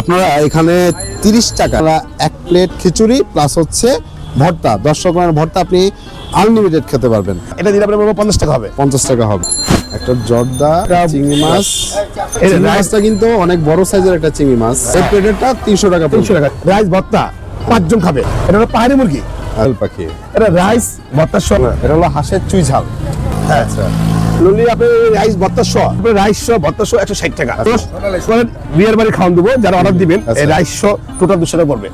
আপনারা এখানে তিরিশ টাকা এক প্লেট খিচুড়ি প্লাস হচ্ছে ভর্তা। দশ রকমের ভর্তা আপনি আনলিমিটেড খেতে পারবেন। এটা দিলে আপনার পঞ্চাশ টাকা হবে। পঞ্চাশ টাকা হবে। একটা জর্দা চিংড়ি মাছ। মাছটা কিন্তু অনেক বড় সাইজের একটা চিংড়ি মাছ। এই প্লেটেরটা তিনশো টাকা তিনশো টাকা। রাইস ভর্তা পাঁচজন খাবে। এটা হলো পাহাড়ি মুরগি। আল পাখি। এটা রাইস ভর্তার সহ এটা হলো হাঁসের চুই ঝাল। আচ্ছা আপনি রাইস সহ আপনি রাইস সহ ভর্তার একশো ষাট টাকা। বিয়ের বাড়ি খাওয়ান দেবো যারা অর্ডার দিবেন। রাইস সহ টোটাল দুশো টাকা পড়বে।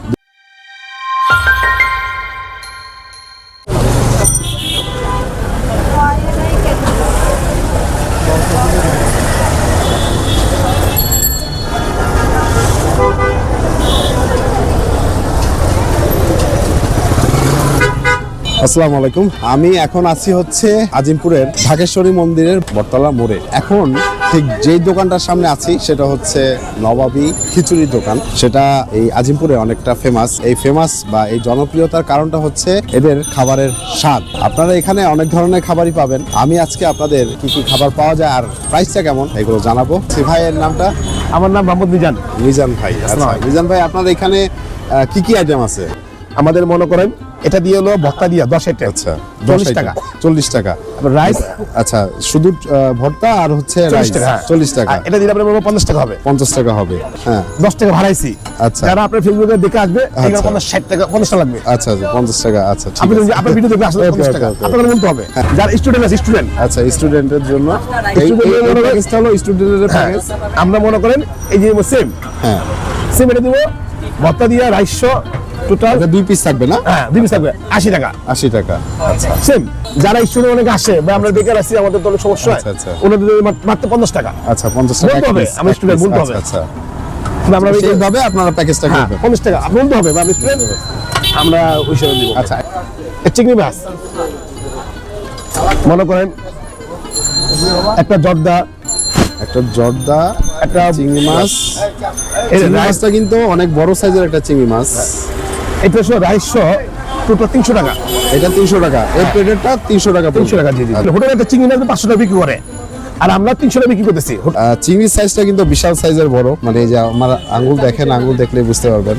আসসালামু আলাইকুম। আমি এখন আছি হচ্ছে আজিমপুরের ঢাকেশ্বরী মন্দিরের বটতলা মোড়ে। এখন ঠিক যেই দোকানটার সামনে আছি সেটা হচ্ছে নবাবী খিচুড়ির দোকান। সেটা এই আজিমপুরে অনেকটা ফেমাস এই ফেমাস বা এই জনপ্রিয়তার কারণটা হচ্ছে এদের খাবারের স্বাদ। আপনারা এখানে অনেক ধরনের খাবারই পাবেন। আমি আজকে আপনাদের কি কি খাবার পাওয়া যায় আর প্রাইসটা কেমন এগুলো জানাব। ভাইয়ের নামটা? আমার নাম মোহাম্মদ মিজান। মিজান ভাই আচ্ছা। মিজান ভাই আপনার এখানে কি কি আইটেম আছে? আমাদের মনে করেন এটা দিয়ে হলো ভর্তা দিয়া দশ টাকা আচ্ছা চল্লিশ দশ টাকা। চল্লিশ টাকা। রাইস আচ্ছা শুধু ভর্তা আর হচ্ছে চল্লিশ রাইস টাকা হ্যাঁ। চল্লিশ টাকা। এটা দিলে আপনার পঞ্চাশ টাকা হবে। পঞ্চাশ টাকা হবে হ্যাঁ। দশ টাকা ভাড়াইছি। আচ্ছা। যারা আপনার ফেসবুকে দেখে আসবে আচ্ছা। পঞ্চাশ ষাট টাকা পঞ্চাশ টাকা লাগবে। আচ্ছা আচ্ছা পঞ্চাশ টাকা আচ্ছা আপনি আপনার ভিডিও দেখে আসলে পঞ্চাশ টাকা. আপনাকে বলতে হবে যারা স্টুডেন্ট আছে স্টুডেন্ট আচ্ছা স্টুডেন্টের জন্য মনে হয়- স্টুডেন্টের প্যাকেজ আমরা মনে করেন এই যে সেম হ্যাঁ। সেম এটা দিব ভর্তা দিয়া রাইস টোটাল দুই পিস থাকবে না? হ্যাঁ দুই পিস থাকবে। আশি টাকা। আশি টাকা। আচ্ছা। সেম যারা স্টুডেন্ট অনেক আসে বা আমরা বেকার আছি আমাদের তো অনেক সমস্যা হয়। আচ্ছা, আচ্ছা। ওনাদের মাত্র- পঞ্চাশ টাকা। আচ্ছা পঞ্চাশ টাকা হবে, student piece, বলতে আচ্ছা, হবে। আচ্ছা। আমরা আপনারা প্যাকেজটা করবেন। পঞ্চাশ টাকা। বলতে হবে বা স্টুডেন্ট আমরা ওই দিব। আচ্ছা। চিংড়ি মাছ। মনে করেন একটা জর্দা। একটা জর্দা একটা চিংড়ি মাছ। এই মাছটা কিন্তু অনেক বড় সাইজের একটা চিংড়ি মাছ। এটা সহ রাইস সহ টোটাল তিনশো টাকা। এটা তিনশো টাকা। এই প্লেটেরটা তিনশো টাকা তিনশো টাকা দিয়ে হোটেলে একটা চিংড়ি মাছ পাঁচশো টাকা বিক্রি করে। আর আমরা তিনশো টাকা বিক্রি করতেছি। চিংড়ির সাইজটা কিন্তু বিশাল সাইজের বড়। মানে এই যে আমার আঙ্গুল দেখেন আঙ্গুল দেখলে বুঝতে পারবেন।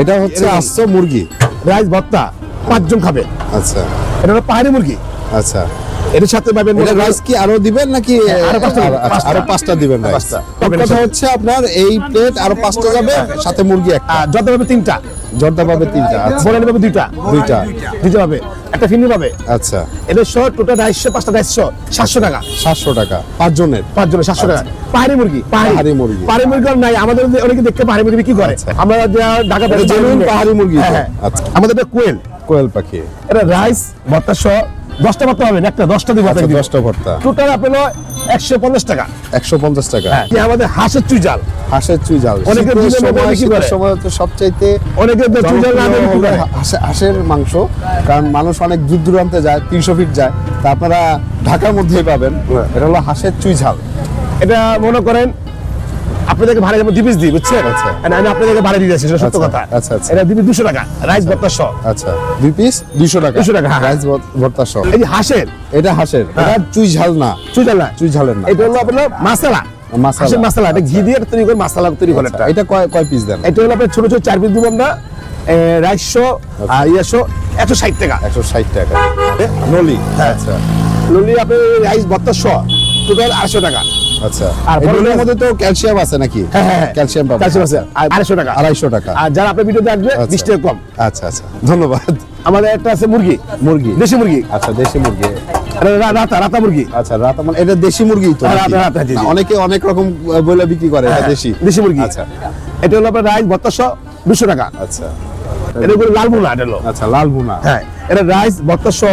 এটা হচ্ছে। আস্ত মুরগি। রাইস ভর্তা পাঁচজন খাবে। আচ্ছা। এটা হলো পাহাড়ি মুরগি। আচ্ছা। এটার সাথে পাবেন রাইস কি আরও দিবেন নাকি আরও পাঁচটা দিবেন, আচ্ছা, পাঁচটা। আরও পাঁচটা দিবেন রাইস পাঁচটা। কথা হচ্ছে আপনার এই প্লেট আরও পাঁচটা যাবে সাথে মুরগি একটা। জর্দা পাবে তিনটা। জর্দা পাবে তিনটা আচ্ছা। বোরানি পাবে দুইটা। দুইটা। দুইটা পাবে। একটা ফিনি পাবে। আচ্ছা। এটা সহ টোটাল রাইসশো পাঁচটা রাইসশো সাতশো টাকা। সাতশো টাকা। পাঁচজনের। পাঁচজনের সাতশো টাকা। পাহাড়ি মুরগি। পাহাড়ি। মুরগি। পাহাড়ি মুরগি নাই। আমাদের অনেকে দেখতে পাহাড়ি মুরগি বিক্রি করে। আচ্ছা। আমরা ঢাকা পাহাড়ি মুরগি হ্যাঁ, হ্যাঁ। আচ্ছা। আমাদের কোয়েল। কোয়েল পাখি। এটা রাইস ভর্তা সহ দশটা ভর্তা হবে একটা দশটা দিব আচ্ছা দশটা ভর্তা। টোটাল আপনার একশো পঞ্চাশ টাকা। একশো পঞ্চাশ টাকা। হ্যাঁ আমাদের হাঁসের হাঁসের চুই জাল। অনেকে শীতের দিনের মধ্যে সময় তো সবচাইতে অনেকে তো চুইজাল না দিয়ে বিক্রি জনপ্রিয় করে? হলো হাঁসে- হাঁসের মাংস। কারণ মানুষ অনেক দূর দূরান্তে যায় তিনশো ফিট যায়। তা আপনারা ঢাকার মধ্যেই পাবেন। এটা হলো হাঁসের চুই ঝাল। এটা মনে করেন আপনাদেরকে ভাড়া যেমন দিবিস দিই বুঝছেন? আচ্ছা। আমি আপনাদেরকে ভাড়া দিয়ে যাচ্ছি সত্য আচ্ছা, কথা। আচ্ছা, আচ্ছা। এটা দিবি দুশো টাকা রাইস ভর্তা সহ। আচ্ছা দুই পিস দুইশো টাকা। 200 টাকা, হ্যাঁ। রাইস ভর্তা সহ। এই হাঁসের। এটা হাঁসের এটা চুই ঝাল না। চুইজাল না। চুই ঝালের না। এটা হলো আপনার মাসালা। মাসালা। মাসালা এটা ঘি দিয়ে তৈরি করে মাসালা তৈরি করে একটা এটা। কয় কয় পিস দেন? এটা হলো আপনার ছোট ছোট চার পিস দিব আমরা। রাইসশো আর ইয়াশো একশো ষাট টাকা। একশো ষাট টাকা। নলি। আচ্ছা। ললি আপনি রাইস ভর্তা সহ টোটাল আড়াইশো টাকা। আচ্ছা। আর মধ্যে তো ক্যালসিয়াম আছে নাকি? হ্যাঁ হ্যাঁ হ্যাঁ। ক্যালসিয়াম পাবেন। ক্যালসিয়াম আছে। টাকা। টাকা। আর যারা আপনার ভিডিওতে আসবে আচ্ছা। টাকা কম। আচ্ছা আচ্ছা। ধন্যবাদ। আমাদের একটা আছে মুরগি। মুরগি। দেশি মুরগি। আচ্ছা দেশি মুরগি। রাতা রাতা মুরগি। আচ্ছা রাতা মানে এটা দেশি মুরগি তো হ্যাঁ, অনেকে অনেক রকম বলে বিক্রি করে এটা দেশি। দেশি মুরগি। আচ্ছা। এটা হলো আপনার রাইস ভর্তাশো দুশো টাকা। আচ্ছা। এটা হলো লাল এটা হলো। আচ্ছা লাল ভুনা। হ্যাঁ এটা রাইস ভর্তাশো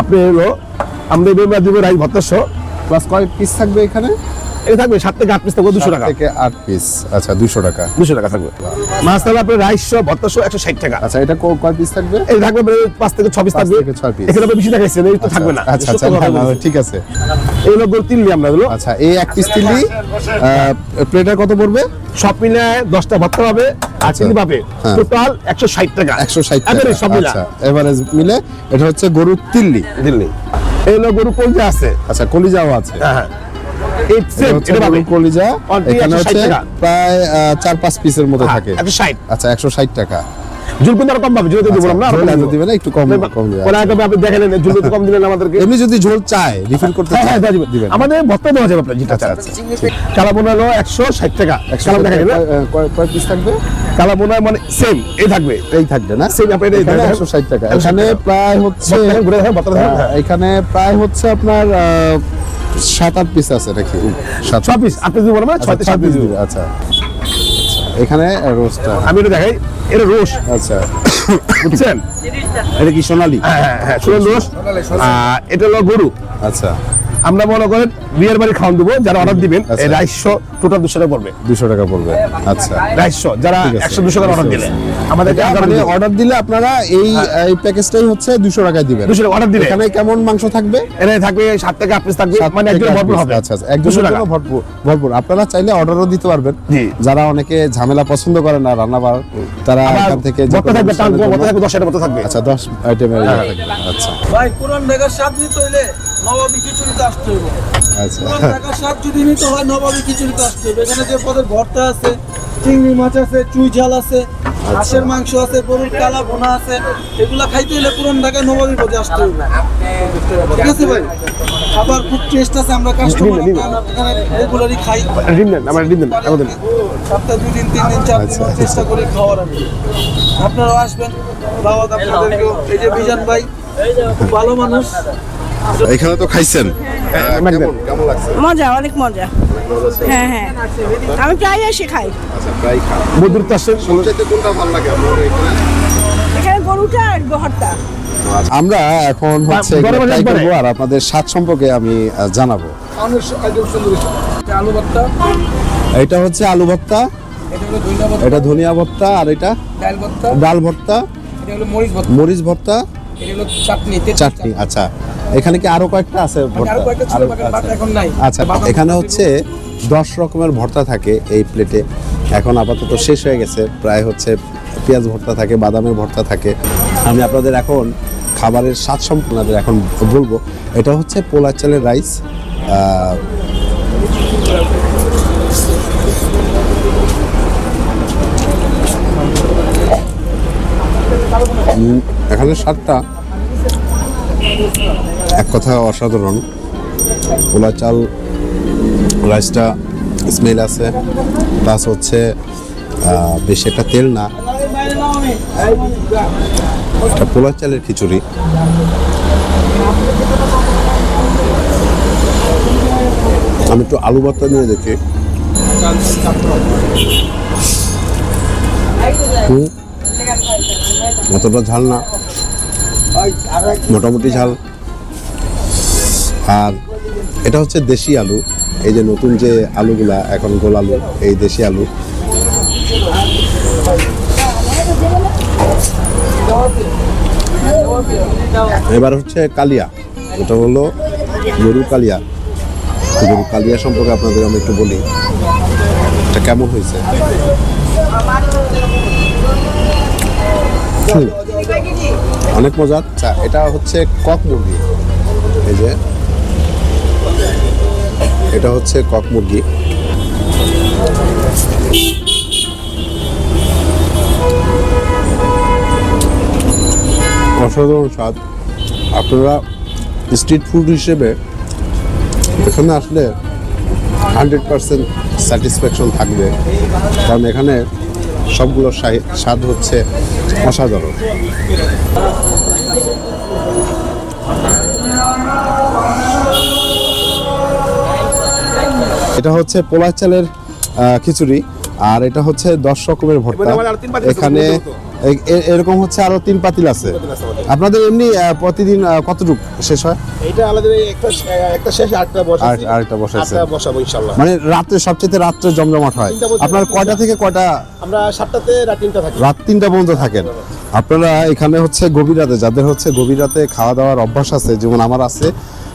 আপনি হলো আমরা দিব রাইস ভর্তাশো প্লাস কয় পিস থাকবে এখানে? এটা থাকবে সাত থেকে আট পিস থাকবে দুশো টাকা। থেকে আট পিস আচ্ছা দুশো টাকা। দুশো টাকা থাকবে। মাছ থাকবে আপনার রাইস শো ভর্তাশো একশো ষাট টাকা। আচ্ছা এটা কয় পিস থাকবে? এটা থাকবে পাঁচ থেকে ছ পিস থাকবে। ছয় piece। এখানে বেশি এই তো থাকবে না। আচ্ছা আচ্ছা। ঠিক আছে। এই আমরা আচ্ছা এই এক পিস তিলি প্লেটার কত পড়বে? সব মিলে দশটা ভর্তা পাবে আর আচ্ছা। পাবে। হ্যাঁ। টোটাল একশো ষাট টাকা। একশো ষাট সব মিলে। আচ্ছা এভারেজ মিলে এটা হচ্ছে গরুর তিল্লি। দিল্লি এই হলো গরু কলিজা আছে। আচ্ছা কলিজাও আছে। হ্যাঁ হ্যাঁ। কলিজা। এখানে হচ্ছে প্রায় চার পাঁচ পিসের মতো থাকে। একশো ষাট। আচ্ছা একশো ষাট টাকা। জুল কিন্তু কম পাবে জুল দিব না আরও ঝোল কম এত দিব। দিবে না একটু কম কম দিবে পরে আগে আপনি দেখে নেন জুল তো কম দিলেন আমাদেরকে। এমনি যদি ঝোল চায় রিফিল করতে হ্যাঁ হ্যাঁ দিবেন আমাদের ভর্তা দেওয়া যাবে আপনার যেটা আচ্ছা, চান। আচ্ছা। কালাবোনা হলো একশো ষাট টাকা। কালাম দেখা গেল কয় পিস থাকবে? কালাবোনা মানে সেম এই থাকবে। এই থাকবে না? Same আপনার এই এখানে দেখেন। একশো ষাট টাকা। এখানে প্রায় হচ্ছে ঘুরে দেখেন ভর্তা দেখেন। এখানে প্রায় হচ্ছে আপনার সাত আট পিস আছে নাকি? সাত পিস আপনি যদি বলেন আচ্ছা, ছয় সাত পিস পিস আচ্ছা। এখানে রোস্টটা আমি এটা দেখাই। এটা রোস আচ্ছা। বুঝছেন? এটা কি সোনালি? হ্যাঁ হ্যাঁ সোনালি শুনুন রোস এটা হলো গরু। আচ্ছা। আমরা মনে করেন বিয়ের বাড়ি খাওয়ান দেবো যারা অর্ডার দিবেন আচ্ছা। এই রাইসশো টোটাল দুশো টাকা পড়বে। দুশো টাকা পড়বে আচ্ছা। রাইসশো যারা একশো দুশো টাকা অর্ডার দিলে। আমাদের মানে অর্ডার দিলে আপনারা এই এই প্যাকেজটাই হচ্ছে দুশো টাকায় দিবেন। দুশো টাকা অর্ডার দিলে। এখানে কেমন মাংস থাকবে? এখানে থাকবে সাত থেকে আট পিস থাকবে মানে একজন ভরপুর হবে। আচ্ছা আচ্ছা। একজনের 200 টাকা। ভরপুর ভরপুর। আপনারা চাইলে অর্ডারও দিতে পারবেন। যারা অনেকে ঝামেলা পছন্দ করে না রান্না বার তারা এখান থেকে থাকবে থাকবে দশ টাকা মতো থাকবে। আচ্ছা দশ আইটেমের ইয়ে আচ্ছা। ভাই পুরান ঢাকার স্বাদ নিতে হইলে নবাবী খিচুড়িতে আসতে হইব। আচ্ছা। পুরান ঢাকার যদি নিতে হয় নবাবী খিচুড়িতে আসতে হবে এখানে যে পদের ভর্তা আছে চিংড়ি মাছ আছে চুই ঝাল আছে হাঁসের মাংস আছে গরুর কালা ভোনা আছে এগুলা খাইতে হলে পুরান ঢাকায় নবাবী পদে আসতে হবে ঠিক আছে ভাই? আবার খুব টেস্ট আছে আমরা কাস্টমার রেগুলারই খাই। ডিম দেন আমার ডিম দেন আমাদের সপ্তাহে দুই দিন তিন দিন চার দিন আচ্ছা, চেষ্টা করি খাওয়ার আমি। আপনারাও আসবেন। দাওয়াত আপনাদেরকেও। এই যে বিজান ভাই খুব ভালো মানুষ। এখানে তো খাইছেন? লাগছে? মজা অনেক মজা। হ্যাঁ হ্যাঁ। আমি প্রায় এসে খাই। আচ্ছা কোনটা ভালো লাগে এখানে? গরুটা আর ভর্তা আমরা এখন হচ্ছে ট্রাই করব আর আপনাদের স্বাদ সম্পর্কে আমি জানাব। এটা হচ্ছে আলু ভর্তা। এটা ধনিয়া ভর্তা। এটা ধনিয়া ভর্তা আর এটা ডাল ভর্তা। ডাল ভর্তা। এটা হলো মরিচ ভর্তা। চাটনি আচ্ছা। এখানে কি আরও কয়েকটা আছে আচ্ছা। এখন হচ্ছে দশ রকমের ভর্তা থাকে এই প্লেটে। এখন আপাতত শেষ হয়ে গেছে। প্রায় হচ্ছে পেঁয়াজ ভর্তা থাকে বাদামের ভর্তা থাকে। আমি আপনাদের এখন খাবারের স্বাদ সম্পূর্ণ আপনাদের এখন বলব। এটা হচ্ছে পোলা চালের রাইস। এখানে স্বাদটা এক কথা অসাধারণ। পোলা চাল, রাইসটা স্মেল আছে। প্লাস হচ্ছে বেশি একটা তেল না। এটা পোলা চালের খিচুড়ি। আমি একটু আলু ভর্তা নিয়ে দেখি। হুম। অতটা ঝাল না। মোটামুটি ঝাল। আর এটা হচ্ছে দেশি আলু। এই যে নতুন যে আলুগুলা, এখন গোল আলু, এই দেশি আলু। এবার হচ্ছে কালিয়া। এটা হলো গরু কালিয়া। গরু কালিয়া সম্পর্কে আপনাদের আমি একটু বলি। এটা কেমন হয়েছে। অনেক মজা। আচ্ছা এটা হচ্ছে কক মুরগি। এই যে। এটা হচ্ছে কক মুরগি। অসাধারণ স্বাদ। আপনারা স্ট্রিট ফুড হিসেবে এখানে আসলে হান্ড্রেড পারসেন্ট স্যাটিসফ্যাকশন থাকবে। কারণ এখানে সবগুলো স্বাদ হচ্ছে অসাধারণ। এটা হচ্ছে পোলা চালের খিচুড়ি আর এটা হচ্ছে দশ রকমের ভর্তা। আছে, এখানে এরকম হচ্ছে আরও তিন পাতিল আছে। আপনাদের এমনি প্রতিদিন কতটুক শেষ হয়? এটা এই একটা একটা শেষে আটটা আর- আরেকটা বসাইছেন। আটটা বসাবো ইনশাল্লাহ। মানে রাত্রে সবচেয়ে রাত্রে জমজমাট হয়। আপনার কয়টা থেকে কয়টা? আমরা সাতটাতে রাত তিনটা থাকি। রাত তিনটা পর্যন্ত থাকেন। আপনারা এখানে হচ্ছে গভীর রাতে যাদের হচ্ছে গভীর রাতে খাওয়া দাওয়ার অভ্যাস আছে যেমন আমার আছে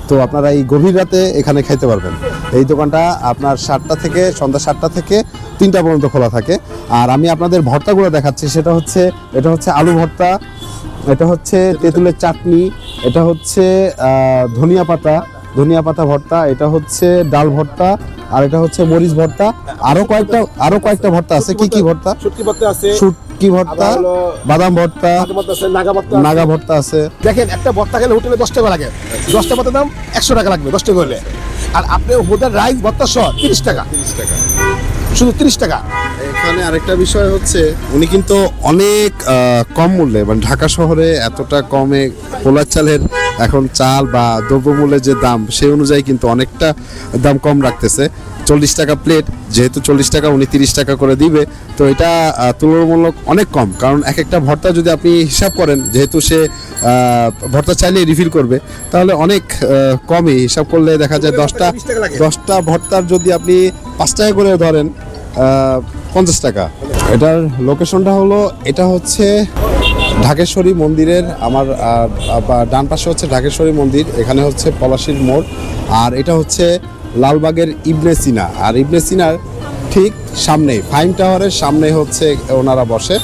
তো আপনারা এই গভীর রাতে এখানে খাইতে পারবেন। এই দোকানটা আপনার সাতটা থেকে সন্ধ্যা সাতটা থেকে তিনটা পর্যন্ত খোলা থাকে। আর আমি আপনাদের ভর্তাগুলো দেখাচ্ছি সেটা হচ্ছে এটা হচ্ছে আলু ভর্তা এটা হচ্ছে তেঁতুলের চাটনি এটা হচ্ছে আহ, ধনিয়া পাতা ধনিয়া পাতা ভর্তা এটা হচ্ছে ডাল ভর্তা আর এটা হচ্ছে মরিচ ভর্তা। আরও কয়েকটা আরও কয়েকটা ভর্তা আছে। কি কি ভর্তা? শুটকি ভর্তা আছে। শুটকি ভর্তা বাদাম ভর্তা নাগা ভর্তা আছে নাগা ভর্তা আছে। নাগা ভর্তা আছে। দেখেন একটা ভর্তা খেলে হোটেলে দশ টাকা লাগে। দশটা ভর্তার দাম একশো টাকা লাগবে দশ টাকা হলে। আর আপনি হোটেল রাইস ভর্তা সহ তিরিশ টাকা। তিরিশ টাকা। শুধু তিরিশ টাকা। এখানে আরেকটা বিষয় হচ্ছে উনি কিন্তু অনেক কম মূল্যে মানে ঢাকা শহরে এতটা কমে পোলার চালের এখন চাল বা দ্রব্যমূল্যের যে দাম সেই অনুযায়ী কিন্তু অনেকটা দাম কম রাখতেছে। চল্লিশ টাকা প্লেট যেহেতু চল্লিশ টাকা উনি তিরিশ টাকা করে দিবে। তো এটা তুলনামূলক অনেক কম। কারণ এক একটা ভর্তা যদি আপনি হিসাব করেন যেহেতু সে ভর্তা চাইলে রিফিল করবে তাহলে অনেক কমই। হিসাব করলে দেখা যায় দশটা 20 টাকা লাগে। দশটা ভর্তার যদি আপনি পাঁচ টাকা করে ধরেন পঞ্চাশ টাকা। এটার লোকেশনটা হলো, এটা হচ্ছে ঢাকেশ্বরী মন্দিরের, আমার ডান পাশে হচ্ছে ঢাকেশ্বরী মন্দির, এখানে হচ্ছে পলাশির মোড়, আর এটা হচ্ছে লালবাগের ইবনে সিনা। আর ইবনে সিনার ঠিক সামনে ফাইন টাওয়ারের সামনে হচ্ছে ওনারা বসে।